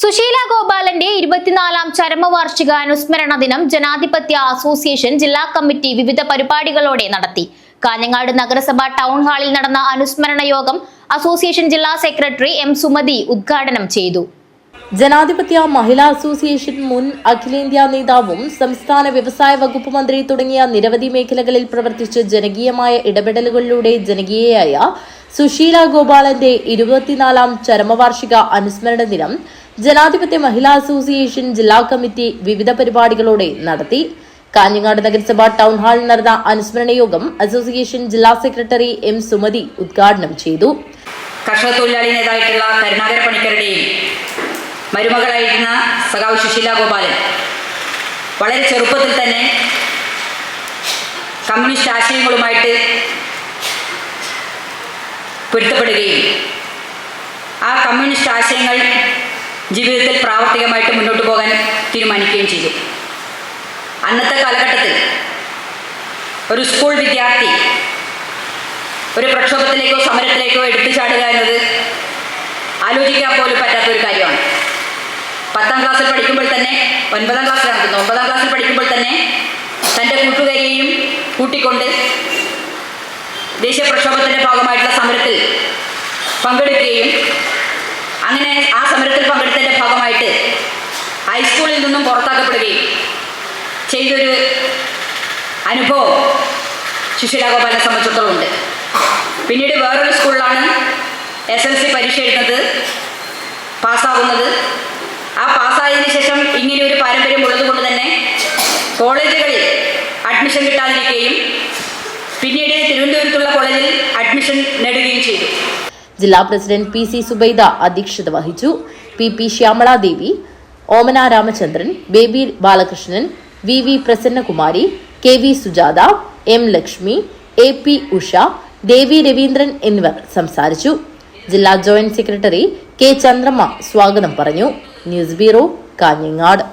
സുശീല ഗോപാലന്റെ ഇരുപത്തിനാലാം ചരമവാർഷിക അനുസ്മരണ ദിനം ജനാധിപത്യ അസോസിയേഷൻ ജില്ലാ കമ്മിറ്റി വിവിധ പരിപാടികളോടെ നടത്തി. കാഞ്ഞങ്ങാട് നഗരസഭ ടൗൺ ഹാളിൽ നടന്ന അനുസ്മരണ യോഗം അസോസിയേഷൻ ജില്ലാ സെക്രട്ടറി എം സുമതി ഉദ്ഘാടനം ചെയ്തു. ജനാധിപത്യ മഹിളാ അസോസിയേഷൻ മുൻ അഖിലേന്ത്യാ നേതാവും സംസ്ഥാന വ്യവസായ വകുപ്പ് മന്ത്രി തുടങ്ങിയ നിരവധി മേഖലകളിൽ പ്രവർത്തിച്ച് ജനകീയമായ ഇടപെടലുകളിലൂടെ ജനകീയയായ സുശീല ഗോപാലന്റെ ഇരുപത്തിനാലാം ചരമവാർഷിക അനുസ്മരണ ദിനം ജനാധിപത്യ മഹിളാ അസോസിയേഷൻ ജില്ലാ കമ്മിറ്റി വിവിധ പരിപാടികളോടെ നടത്തി. കാഞ്ഞങ്ങാട് നഗരസഭ ടൗൺ ഹാളിൽ നടന്ന അനുസ്മരണ യോഗം അസോസിയേഷൻ ജില്ലാ സെക്രട്ടറി എം സുമതി ഉദ്ഘാടനം ചെയ്തു. കർഷക തൊഴിലാളി നേതായിട്ടുള്ള കരുണാകര പണിക്കരുടെയും മരുമകളായിരുന്ന സഖാവ് സുശീല ഗോപാലൻ വളരെ ചെറുപ്പത്തിൽ തന്നെ കമ്മ്യൂണിസ്റ്റ് ആശയങ്ങളുമായിട്ട് പൊരുത്തപ്പെടുകയും ആ കമ്മ്യൂണിസ്റ്റ് ആശയങ്ങൾ ജീവിതത്തിൽ പ്രാവർത്തികമായിട്ട് മുന്നോട്ട് പോകാൻ തീരുമാനിക്കുകയും ചെയ്തു. അന്നത്തെ കാലഘട്ടത്തിൽ ഒരു സ്കൂൾ വിദ്യാർത്ഥി ഒരു പ്രക്ഷോഭത്തിലേക്കോ സമരത്തിലേക്കോ എടുത്തു ചാടുക എന്നത് ആലോചിക്കാൻ പോലും പറ്റാത്ത ഒരു കാര്യമാണ്. പത്താം ക്ലാസ്സിൽ പഠിക്കുമ്പോൾ തന്നെ ഒൻപതാം തോന്നുന്നു ഒമ്പതാം ക്ലാസ്സിൽ പഠിക്കുമ്പോൾ തന്നെ തന്റെ കൂട്ടുകാരിയെയും കൂട്ടിക്കൊണ്ട് ദേശീയ പ്രക്ഷോഭത്തിന്റെ ഭാഗമായിട്ടുള്ള സമരത്തിൽ പങ്കെടുക്കുകയും അങ്ങനെ ആ സമരത്തിൽ പങ്കെടുത്തതിന്റെ ഭാഗമായിട്ട് ഹൈസ്കൂളിൽ നിന്നും പുറത്താക്കപ്പെടുകയും ചെയ്തൊരു അനുഭവം സുശീല ഗോപാലിനെ സംബന്ധിച്ചിടത്തോളം ഉണ്ട്. പിന്നീട് വേറൊരു സ്കൂളിലാണ് എസ് എൽ സി പരീക്ഷ എഴുതുന്നത് പാസ്സാവുന്നത് ആ പാസ്സായതിനു ശേഷം ഇങ്ങനെ ഒരു പാരമ്പര്യം ഉള്ളതുകൊണ്ട് തന്നെ കോളേജുകളിൽ അഡ്മിഷൻ കിട്ടാതിരിക്കുകയും പിന്നീട് തിരുവനന്തപുരത്തുള്ള കോളേജിൽ അഡ്മിഷൻ നേടുകയും ചെയ്തു. ജില്ലാ പ്രസിഡന്റ് പി സി സുബൈദ അധ്യക്ഷത വഹിച്ചു. P P Shyamaladevi Omana Ramachandran Baby Balakrishnan V V Prasannakumari K V Sujatha M Lakshmi A P Usha Devi Raveendran എന്നിവർ സംസാരിച്ചു. ജില്ലാ ജോയിന്റ് സെക്രട്ടറി കെ ചന്ദ്രമ്മ സ്വാഗതം പറഞ്ഞു. News bureau Kanhangad.